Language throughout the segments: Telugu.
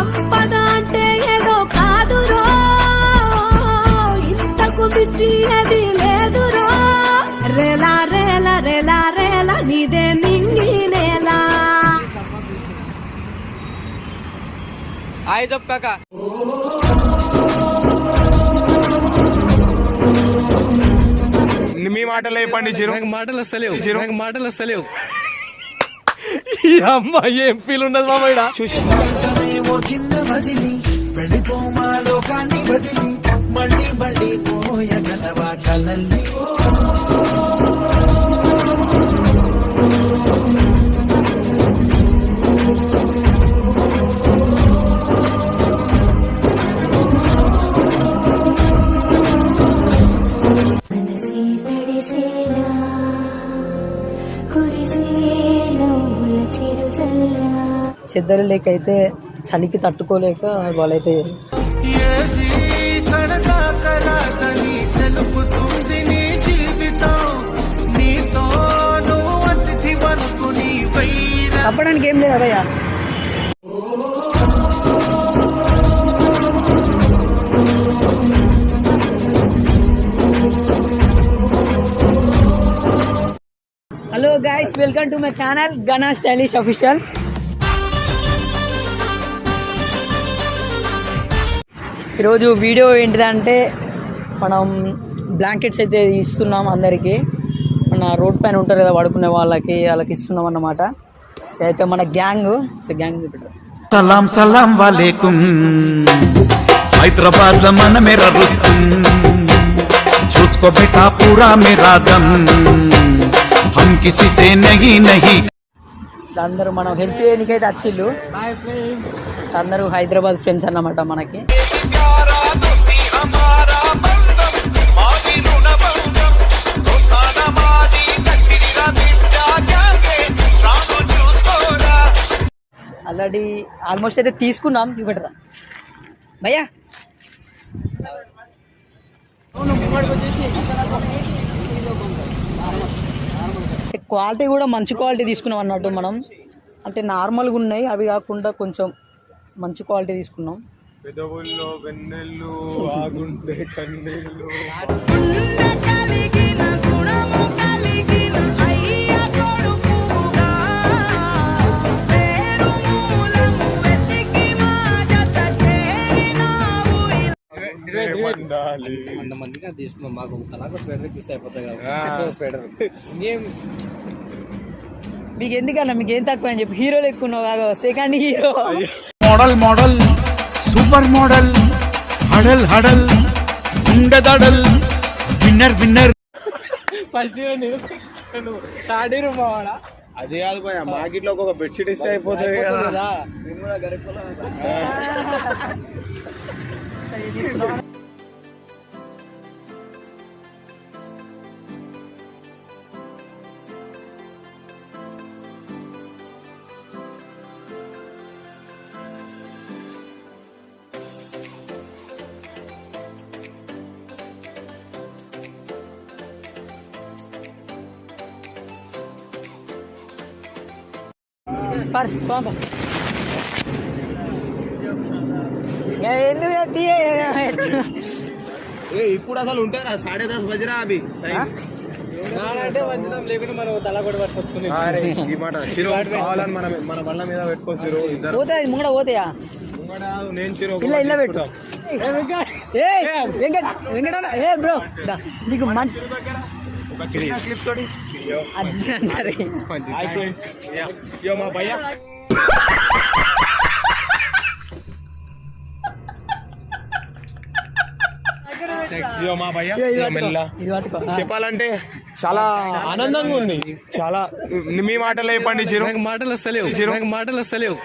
సంపద అంటే ఏదో కాదురో. ఇంతకు మించి అది లేదురో. రేలా రేలా రేలా రేలా నీదే నింగి నేలా. హాయ్ మీ మాటలు చెప్పండి చిరు? నాకు మాటలు వస్తలేవు చిరు. నాకు మాటలు వస్తలేవు ఈ అమ్మ ఏం ఫీల్ ఉన్నది మామయ్య? చూసి ఓ చిన్న వదిలి వెళ్ళిపోమా లోకాన్ని వదిలి మళ్ళీ మళ్ళీ పోయగలవా కలల్ని? చెద్దరు లేక అయితే చలికి తట్టుకోలేక వాళ్ళైతే ఏది కడదాకరాదని తెలుపుతుంది నీ జీవితం. నీతో నువ్వు అతిథి వరకు నీ వైర తప్పడానికి ఏం లేదు భయ్య hello guys welcome to my channel Gana stylish official. ఈరోజు వీడియో ఏంటిదంటే మనం బ్లాంకెట్స్ అయితే ఇస్తున్నాం అందరికీ. మన రోడ్ పైన ఉంటారు కదా పడుకునే వాళ్ళకి వాళ్ళకి ఇస్తున్నాం అన్నమాట. అయితే మన గ్యాంగ్ గ్యాంగ్ సలాం సలాం వాలేకుం. హైదరాబాద్లో మనమే రరుస్తుం చూసుకో బేటా పూరా మేరా దమ్ హమ్ కిసి సే నహీ నహీ. అందరూ మనం హెల్ప్ చేయడానికైతే వచ్చిళ్ళు. అందరూ హైదరాబాద్ ఫ్రెండ్స్ అన్నమాట మనకి. ఆల్రెడీ ఆల్మోస్ట్ అయితే తీసుకున్నాం చూపెట్టరా భయ్యా. క్వాలిటీ కూడా మంచి క్వాలిటీ తీసుకున్నాం అన్నట్టు మనం. అంటే నార్మల్గా ఉన్నాయి అవి కాకుండా కొంచెం మంచి క్వాలిటీ తీసుకున్నాం. పెదవుల్లో వెన్నెల్లు కన్నీళ్ళు. ఏమండాలి? అంతమందికి అది తీసుకున్నాం. మాకు అలాగ స్వెటర్ ఇస్తే అయిపోతాయి స్వెటర్ మీకు ఎందుకన్నా? మీకు ఏం తక్కువ అని చెప్పి హీరోలు ఎక్కువ second hero model model. Super model హడల్ హడల్ ఉండదడల్ winner winner. First year third అదే కాదు పోయా మాకిట్లో ఒక బెడ్షీట్ ఇస్తే అయిపోతుంది కదా. ఇప్పుడు అసలు ఉంటారా సాడే దస్ బజరా అవి ఈ మాట చిరు కావాలని మనం మన బళ్ళ మీద పెట్టుకోవచ్చు చిరు ఇద్దరు. పోతాయి ముంగడ పోతాయా? ముంగడ నేను చిరు ఇలా ఇలా పెట్టు. ఏ వెంకట. వెంకట ఏ బ్రో దా, నీకు మంచి క్లిప్ తోటి. అది అంటారు. హాయ్ ఫ్రెండ్స్ యో మా భయ్యా. మా భయ్యా. మెల్ల. చెప్పాలంటే చాలా ఆనందంగా ఉంది. చాలా మీ మాటలు చెప్పండి చిరు. మాటలు వస్తలేవు. చిరు. మాటలు వస్తలేవు.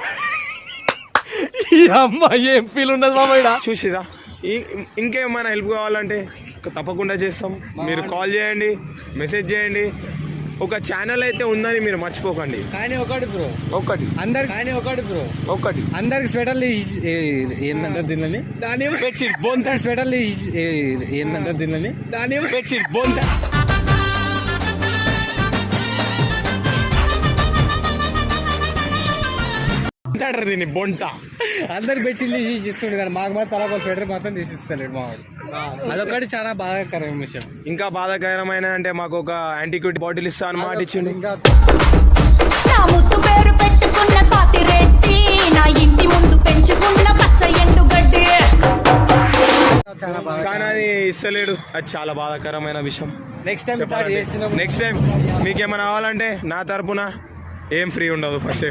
అమ్మ ఏం ఫీల్ ఉన్నది మామయ్య చూసిరా? ఇంకేమైనా హెల్ప్ కావాలంటే తప్పకుండా చేస్తాం. మీరు కాల్ చేయండి మెసేజ్ చేయండి. ఒక ఛానల్ అయితే ఉందని మీరు మర్చిపోకండి. కానీ ఒకటి బ్రో. ఒక్కటి అందరికి కానీ ఒకటి బ్రో. ఒక్కటి అందరికి స్వెటర్లు ఇ- ఏ- ఏందంటారు దీనిని దాని బెడ్షీట్ బొంత స్వెటర్లు ఇ- ఏ- ఏందంటారు దీనిని దాని బెడ్షీట్ బొంత అంటాడు దీన్ని బొంట అందరు బెడ్షీట్లు తీసి ఇస్తుండే కానీ మాకు మాత్రం తల స్వెటర్ మాత్రం తీసి ఇస్తాడు మావాడు అదొకటి చాలా బాధాకరమైన విషయం. ఇంకా బాధాకరమైన అంటే మాకు ఒక యాంటీక్యూట్ బాటిల్ ఇస్తా అని మాట ఇచ్చిండు. ఇంకా నా ముద్దు పేరు పెట్టుకున్న స్వాతి రెడ్డి నా ఇంటి ముందు పెంచుకున్న పచ్చ ఎండుగడ్డి. చాలా బాగా కానీ అది ఇస్తలేడు. అది చాలా బాధాకరమైన విషయం. నెక్స్ట్ టైం స్టార్ట్ చేస్తున్నాం నెక్స్ట్ టైం మీకేమైనా కావాలంటే నా తరపున ఏం ఫ్రీ ఉండదు ఫస్ట్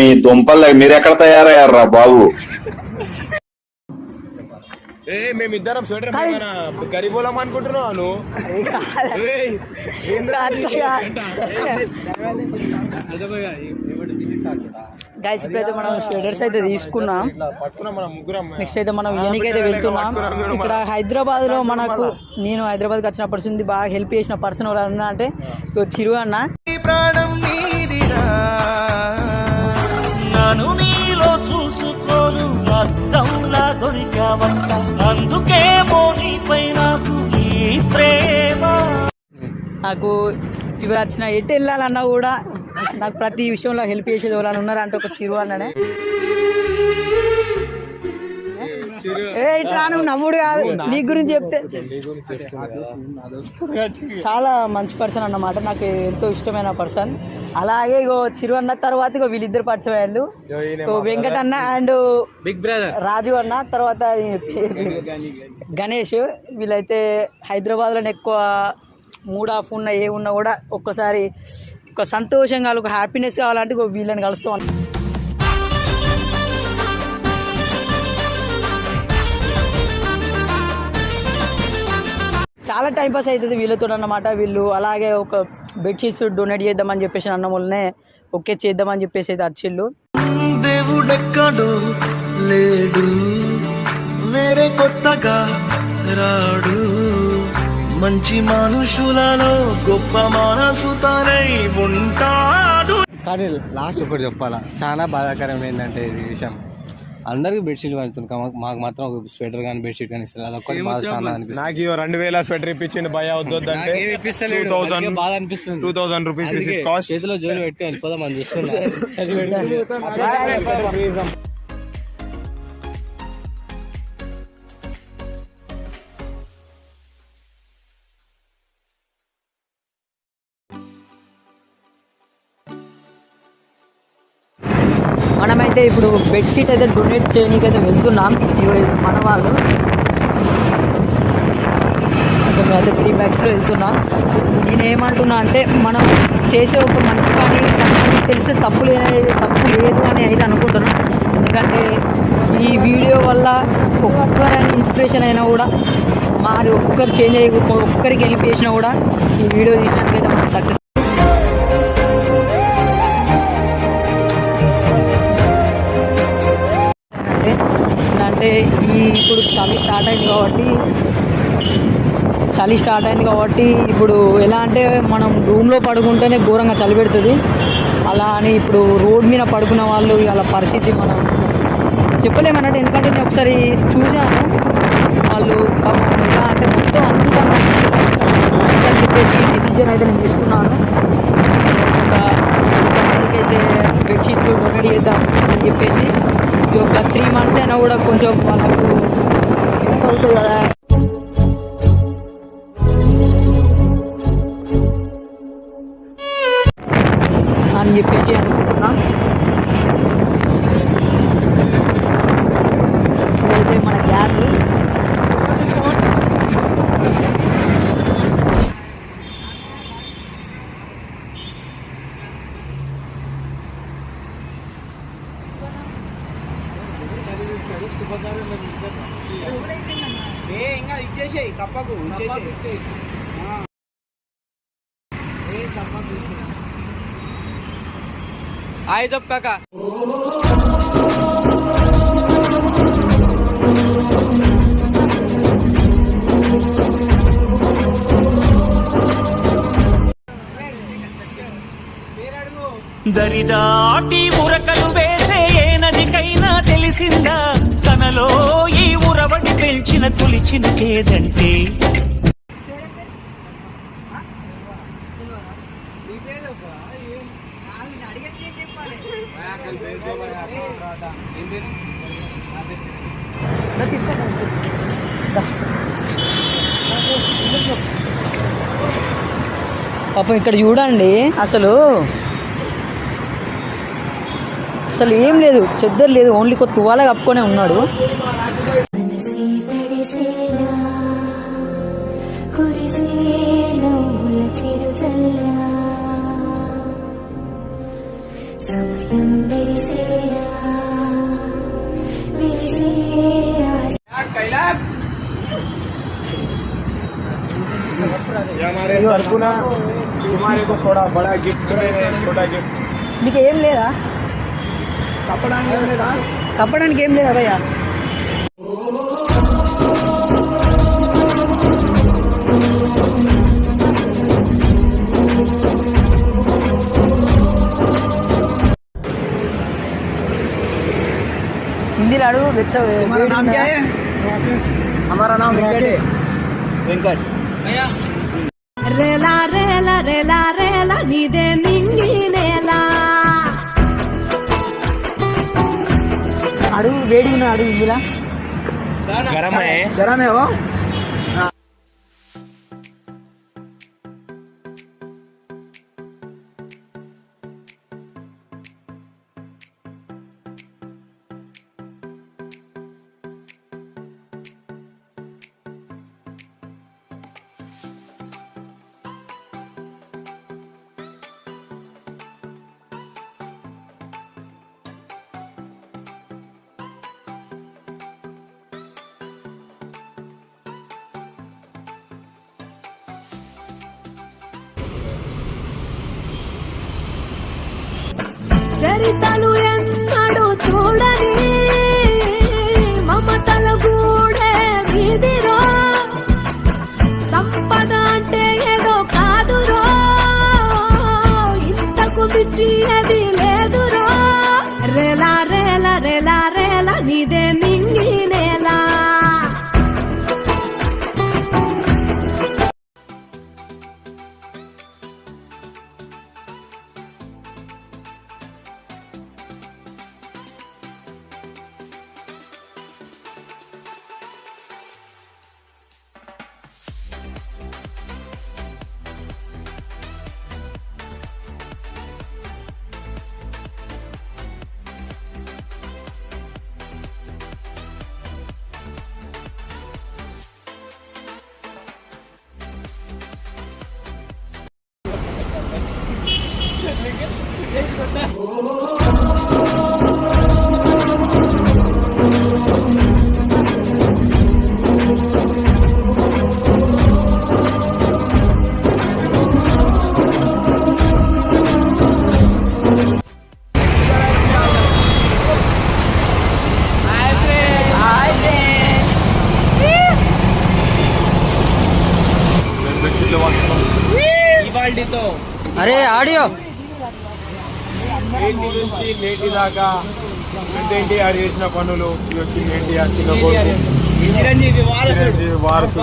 మీ దుంపలు మీరెక్కడ తయారయ్యారా బాబు? ఏ మేమిద్దరం స్వెటర్ గరీబోలం అనుకుంటున్నావు నువ్వు ఏయ్, ఏంద్రా అది? గైస్ ఇప్పుడైతే మనం స్వెటర్స్ అయితే తీసుకున్నాం. ఇట్లా పట్టుకున్నాం మనం ముగ్గురం. నెక్స్ట్ అయితే మనం యూనిక్ అయితే వెళ్తున్నాం. ఇక్కడ హైదరాబాద్లో మనకు నేను హైదరాబాద్కి వచ్చినప్పటి నుంచి బాగా హెల్ప్ చేసిన పర్సన్ ఎవరు అన్నా అంటే ఇగో చిరు అన్న. ప్రాణం నీదిరా. నన్ను నీలో చూసుకోను. అందుకేమో నీపై నాకు ఈ ప్రేమ? నాకు ఇవి వచ్చిన ఎటు వెళ్ళాలన్నా కూడా నాకు ప్రతి విషయంలో హెల్ప్ చేసేది వాళ్ళని ఉన్నారు? అంటే ఒక చిరు అన్ననే. ఏ ఇట్లా నువ్వు నమ్ముడు కాదు. నీ గురించి చెప్తే. చాలా మంచి పర్సన్ అన్నమాట. నాకు ఎంతో ఇష్టమైన పర్సన్. అలాగే ఇగో చిరు అన్న తర్వాత ఇగో వీళ్ళిద్దరు పరిచయం అయ్యారు. ఇగో వెంకట్ అన్న అండ్ బిగ్ బ్రదర్ రాజు అన్న తర్వాత గణేష్. వీళ్ళైతే హైదరాబాద్లోనే ఎక్కువ మూడ్ ఆఫ్ ఉన్న ఏ ఉన్నా కూడా ఒక్కసారి ఒక సంతోషం కావాలి ఒక హ్యాపీనెస్ కావాలంటే వీళ్ళని కలుస్తాం చాలా టైం పాస్ అవుతుంది వీళ్ళతో అన్నమాట వీళ్ళు అలాగే ఒక బెడ్షీట్స్ డొనేట్ చేద్దామని చెప్పేసి అన్న వల్లనే ఓకే చేద్దామని చెప్పేసి అయితే వచ్చిళ్ళు దేవుడెక్కడు లేడు వేరే కొత్తగా రాడు. మంచి మనుషులలో గొప్ప మనసుతనై ఉంటాడు. కానీ లాస్ట్ ఒకటి చెప్పాలా చాలా బాధాకరం ఏంటంటే ఇది విషయం. అందరికి బెడ్షీట్ పంచుతుంది మాకు మాకు మాత్రం ఒక స్వెటర్ కానీ బెడ్షీట్ కానీ ఇస్తారు. అదొక్కటి బాధ చాలా అనిపిస్తుంది. నాకు ఇగో రెండు వేల స్వెటర్ ఇప్పించింది భయ వద్దు అంటే. టూ థౌసండ్ బాధ అనిపిస్తుంది. టూ థౌసండ్ రూపీస్ చేతిలో జోలు పెట్టుకొని వెళ్ళిపోదాం అని చూస్తున్నా. మనమైతే ఇప్పుడు బెడ్షీట్ అయితే డొనేట్ చేయడానికి అయితే వెళ్తున్నాం మన వాళ్ళు. అయితే మేమైతే త్రీ బ్యాగ్స్లో వెళ్తున్నాం. నేను ఏమంటున్నా అంటే మనం చేసే ఒక మంచి పని తెలిస్తే తెలిసే తప్పు లేదు తప్పు లేదు అని అయితే అనుకుంటున్నాను ఎందుకంటే ఈ వీడియో వల్ల ఒక్కరైనా ఇన్స్పిరేషన్ అయినా కూడా మాది ఒక్కరు చేంజ్ అయ్యి ఒక్కరికి హెల్ప్ చేసినా కూడా ఈ వీడియో తీసినట్టుగా ఈ ఇప్పుడు చలి స్టార్ట్ అయింది కాబట్టి చలి స్టార్ట్ అయింది కాబట్టి ఇప్పుడు ఎలా అంటే మనం రూమ్లో పడుకుంటేనే ఘోరంగా చలి పెడుతుంది. అలా అని ఇప్పుడు రోడ్ మీద పడుకున్న వాళ్ళు వాళ్ళ పరిస్థితి మనం చెప్పలేమన్నట్టు ఎందుకంటే నేను ఒకసారి చూశాను. వాళ్ళు ఎలా అంటే మొత్తం అందుకని చెప్పేసి డిసిజన్ అయితే నేను తీసుకున్నాను. ఒక అయితే బెడ్షీట్లు డొనేట్ చేద్దాం అని చెప్పేసి ఈ యొక్క త్రీ మంత్స్ అయినా కూడా కొంచెం వాళ్ళకు help అవుతుంది కదా. ఇంకా ఇచ్చేసేయి తప్పకు ఇచ్చేసేయి. హాయ్ చెప్పాక దరిదాటి ఉరకలు వేసే ఏ నదికైనా తెలిసిందా? తనలో పెంచిన తొలిచిన కేదంటే పాపం ఇక్కడ చూడండి అసలు అసలు ఏం లేదు చెద్దరు లేదు ఓన్లీ కొత్త తువాల కప్పుకొనే ఉన్నాడు. ये हमारे तरफुना तुम्हारे को थोड़ा बड़ा गिफ्ट दे रहे हैं छोटा गिफ्ट మీకు ఏం లేదా कपड़ा नहीं लेना కప్పడానికి ఏం లేదా భయ్యా హిందీలో అడుగు వెచ్చ हमारा नाम राकेश వెంకట్ రేల రేల రేల రేల నీదే నింగి నేల. అడుగు వేడి అడుగు ఇలా. గరమే. గరమేవో? చరితలు నుంచి నేటి దాకా పెద్ద ఎన్టీఆర్ చేసిన పనులు వచ్చి ఎన్టీఆర్ చిన్న చిరంజీవి వారసుడు.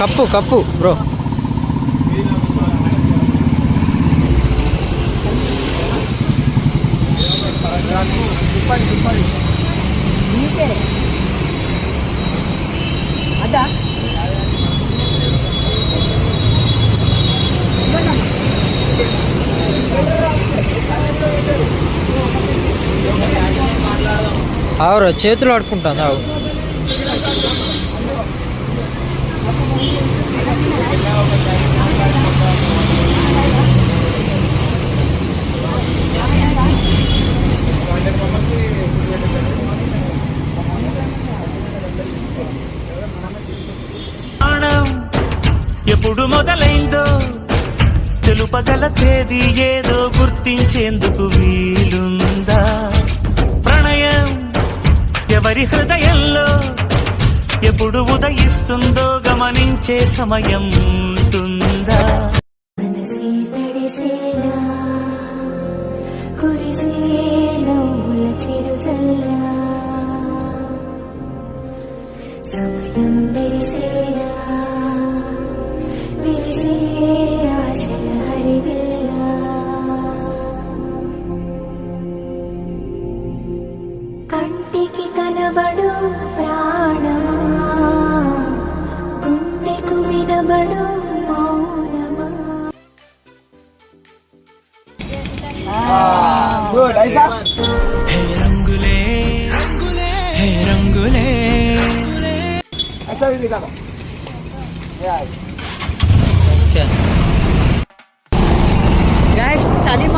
కప్పు కప్పు బ్రో. ఆవురా చేతులు ఆడుకుంటాను ఆవు ఎప్పుడు మొదలైందో తెలుపగల తేదీ ఏదో గుర్తించేందుకు వీలుందా? ఎవరి హృదయంలో ఎప్పుడు ఉదయిస్తుందో గమనించే సమయం ఉంటుందా?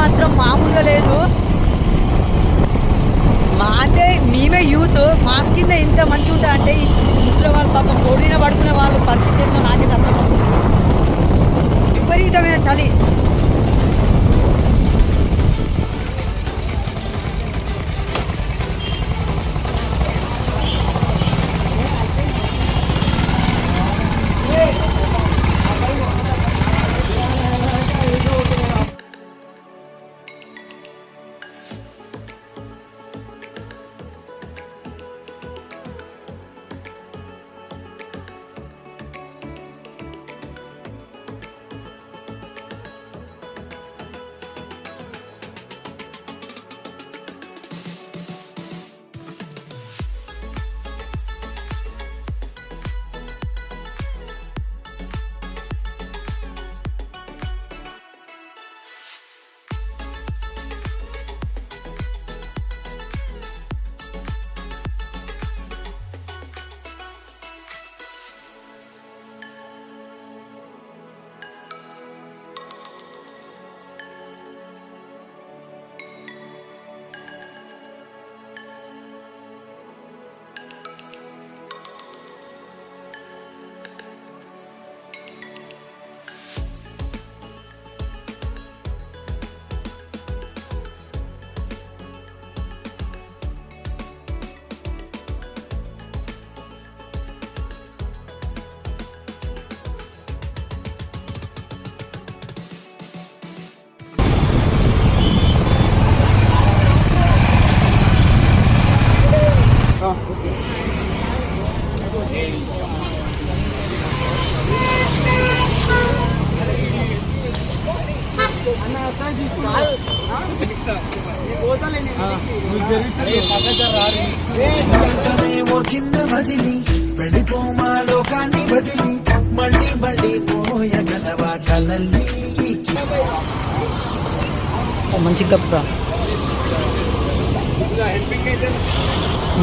మాత్రం మామూలుగా లేదు. మా అంటే మేమే యూత్ మా కింద ఇంత మంచిగా ఉంటా అంటే ఈ ముసలి వాళ్ళు పాపం కోడిన పడుకునే వాళ్ళు పరిస్థితి ఏంటో నాకే తప్పకుండా విపరీతమైన చలి.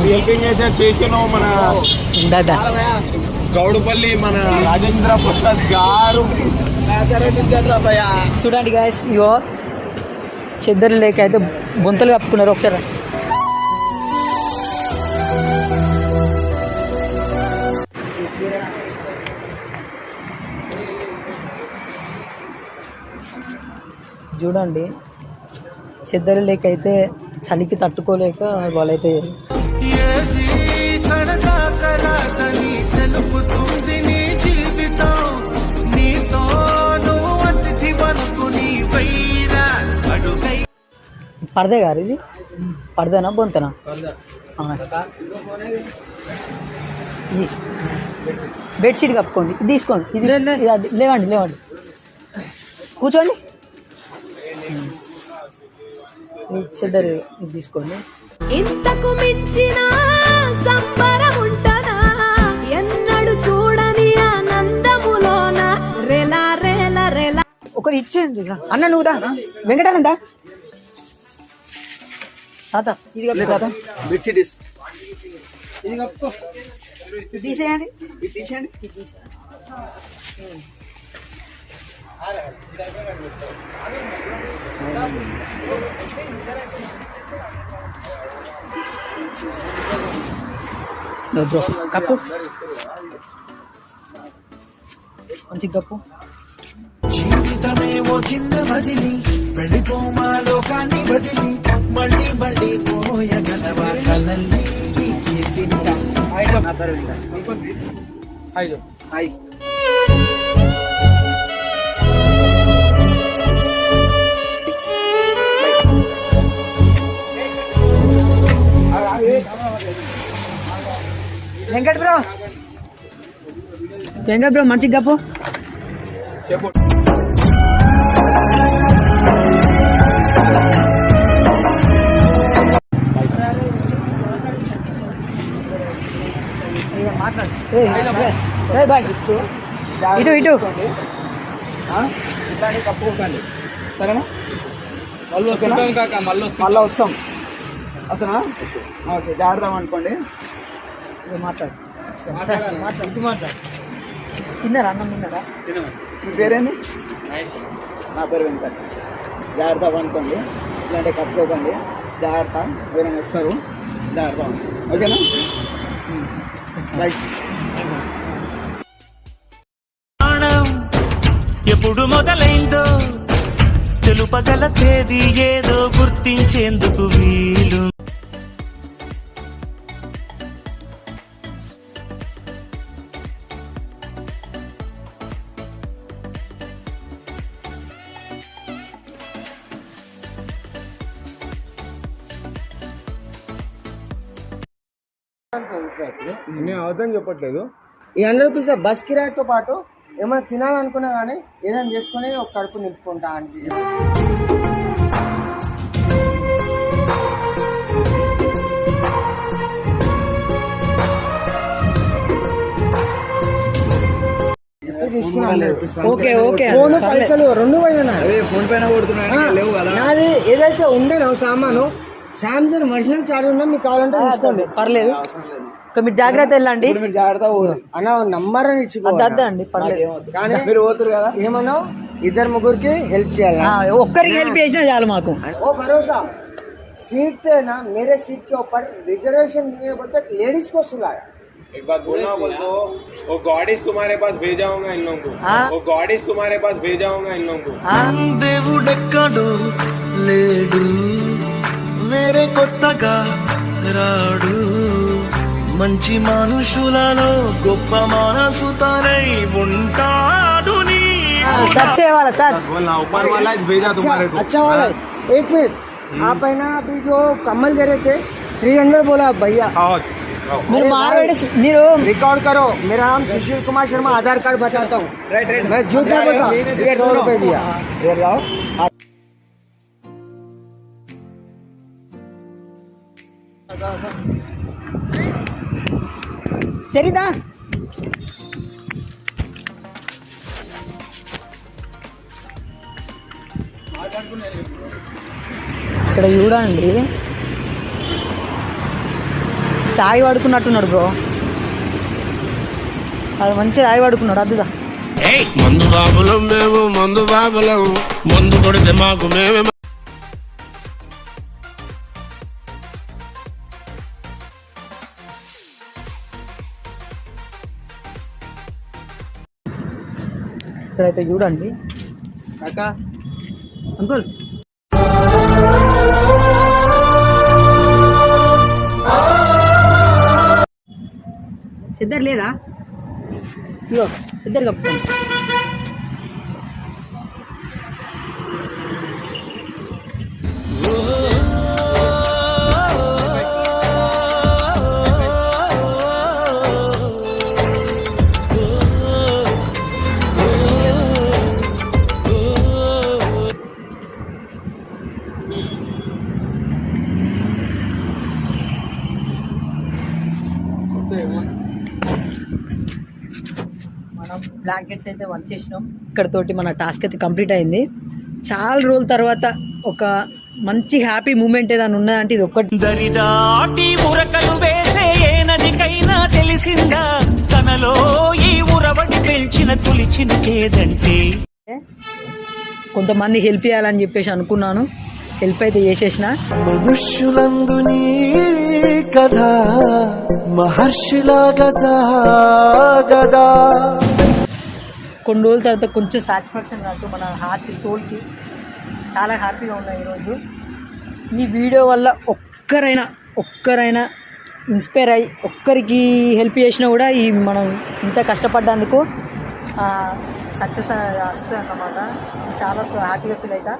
హెల్పింగ్ నేచర్ చేసిన మన దాదా. గౌడుపల్లి మన రాజేంద్ర ప్రసాద్ గారు. చూడండి గాయస్ ఇగో చెద్దరు లేక అయితే బొంతలు కప్పుకున్నారు ఒకసారి. చూడండి చెద్దరు లేక అయితే చలికి తట్టుకోలేక వాళ్ళైతే పరదే గారు ఇది? పరదేనా బొంతనా. బెడ్షీట్ కప్పుకోండి. ఇది తీసుకోండి. ఇది. లేవండి లేవండి. కూర్చోండి. ఇది తీసుకోండి ఇంతకు మించిన సంబరం ఉంటదా ఎన్నడు చూడని ఆనందములోన రెలా రేల రెలా. ఒకరు ఇచ్చేయండి. అన్న నువ్వు దా. వెంకటానంద? తాత ఇది తాత బెడ్షీట్ ఇది కప్పుకో ఇది తీసేయండి. ఇది తీసేయండి. ఇది తీసేయండి. Bro. కప్పు. మంచి కప్పు జీవితమే ఓ చిన్న వదిలి వెళ్ళిపోమా లోకాన్ని వదిలి మళ్ళీ మళ్ళీ పోయగలవా కీర్తింటా ఐదు ఐదు వెంకట్ బ్రో. వెంకట్ బ్రో మంచి గప్పు. మాట్లాడు. బాయ్ ఇటు ఇటు. కప్పుకోకండి. సరేనా? మళ్ళీ వస్తాం మళ్ళీ వస్తాం వస్తున్నా ఓకే జాగ్రత్త అనుకోండి మాట్లాడు. మాట్లాడు. మాట్లాడు మాట్లాడు. తిన్నారా? అన్నం తిన్నారా? మీ పేరేంది? నా పేరు వెంకట్. జాగ్రత్త అనుకోండి ఇలాంటి కట్టుకోకండి జాగ్రత్త. ఎవరైనా వస్తారు. జాగ్రత్త ఓకేనా? రైట్ ఎప్పుడు మొదలైందో తెలుపగల తేదీ ఏదో గుర్తించేందుకు వీలు నేను అర్థం చెప్పట్లేదు. ఈ హండ్రెడ్ రూపీస్ బస్ కిరాయితో పాటు ఏమైనా తినాలనుకున్నా కానీ ఏదైనా చేసుకుని ఒక కడుపు నింపుకుంటా అనిపించింది ఓకే ఓకే. ఫోన్ పైసలు రెండు పోయినా ఫోన్ పైన కొడుతున్నా నాది ఏదైతే ఉండేనో సామాను సామ్సంగ్ ఒరిజినల్ చార్జ్ ఉన్నా మీకు కావాలంటే తీసుకోండి పర్లేదు ఇక మీరు జాగ్రత్త వెళ్ళండి మీరు జాగ్రత్త అన్న నంబర్ అని ఇచ్చి అది అద్దా అండి పర్లేదు కానీ మీరు పోతారు కదా ఏమన్నా ఇద్దరు ముగ్గురికి హెల్ప్ చేయాలి ఆ, ఒక్కరికి హెల్ప్ చేసినా చాలు మాకు ओ भरोसा सीट पे ना मेरे सीट के ऊपर रिजर्वेशन नहीं है बोलते लेडीज को सुलाया एक बात बोलना बोल दो वो गॉडिस तुम्हारे पास भेजा होगा इन लोगों को हाँ? वो गॉडिस तुम्हारे पास भेजा होगा इन लोगों को ఆ, దేవుడెక్కడు లేడు వేరే కొత్తగా రాడు మంచి మనుషులలో గొప్ప మనసుతనై ఉంటాడు నీ ఆ, టచ్ చేయాలి టచ్ बोलना ऊपर वाला भेजा तुम्हारे को अच्छा वाला है। एक मिनट आप है ना अभी जो कमल दे रहे थे थ्री हंड्रेड बोला भैया आओ आओ మీరు మాట్లాడే మీరు रिकॉर्ड करो मेरा नाम सुशील कुमार शर्मा आधार कार्ड बताता हूँ मैं झूठ नहीं बोलता सौ रुपए दिया சரிதா ఇక్కడ చూడండి తాగి పడుకున్నట్టున్నాడు బ్రో అది మంచి తాగి పడుకున్నాడు అద్దుదా మందు బాబులం మేము మందు బాబులం మందు కొడితే మాకు మేమే అయితే చూడండి. కాకా అంకుల్. సిద్ధర్ లేదా? ఇగో సిద్ధర్ కప్పుకోండి బ్లాంకెట్స్ అయితే వర్క్ చేసినాం ఇక్కడ తోటి మన టాస్క్ అయితే కంప్లీట్ అయింది. చాలా రోజుల తర్వాత ఒక మంచి హ్యాపీ మూమెంట్ ఏదైనా ఉన్నదంటే ఇది ఒక్కటి. దరిదాటి ఉరకలు వేసే ఏ నదికైనా తెలిసిందా? తనలో ఈ ఉరవడి పెంచిన తొలిచిన కేదంటే కొంతమంది హెల్ప్ చేయాలని చెప్పేసి అనుకున్నాను. హెల్ప్ అయితే చేసేసిన. మనుష్యులందుని కథ మహర్షిలాగా సాగదా. కొన్ని రోజుల తర్వాత కొంచెం సాటిస్ఫాక్షన్ కాదు మన హార్ట్ సోల్కి చాలా హ్యాపీగా ఉన్నాయి ఈరోజు. ఈ వీడియో వల్ల ఒక్కరైనా ఒక్కరైనా ఇన్స్పైర్ అయ్యి ఒక్కరికి హెల్ప్ చేసినా కూడా ఈ మనం ఇంత కష్టపడ్డందుకు సక్సెస్ వస్తుంది అన్నమాట. చాలా హ్యాపీగా ఫీల్ అవుతా.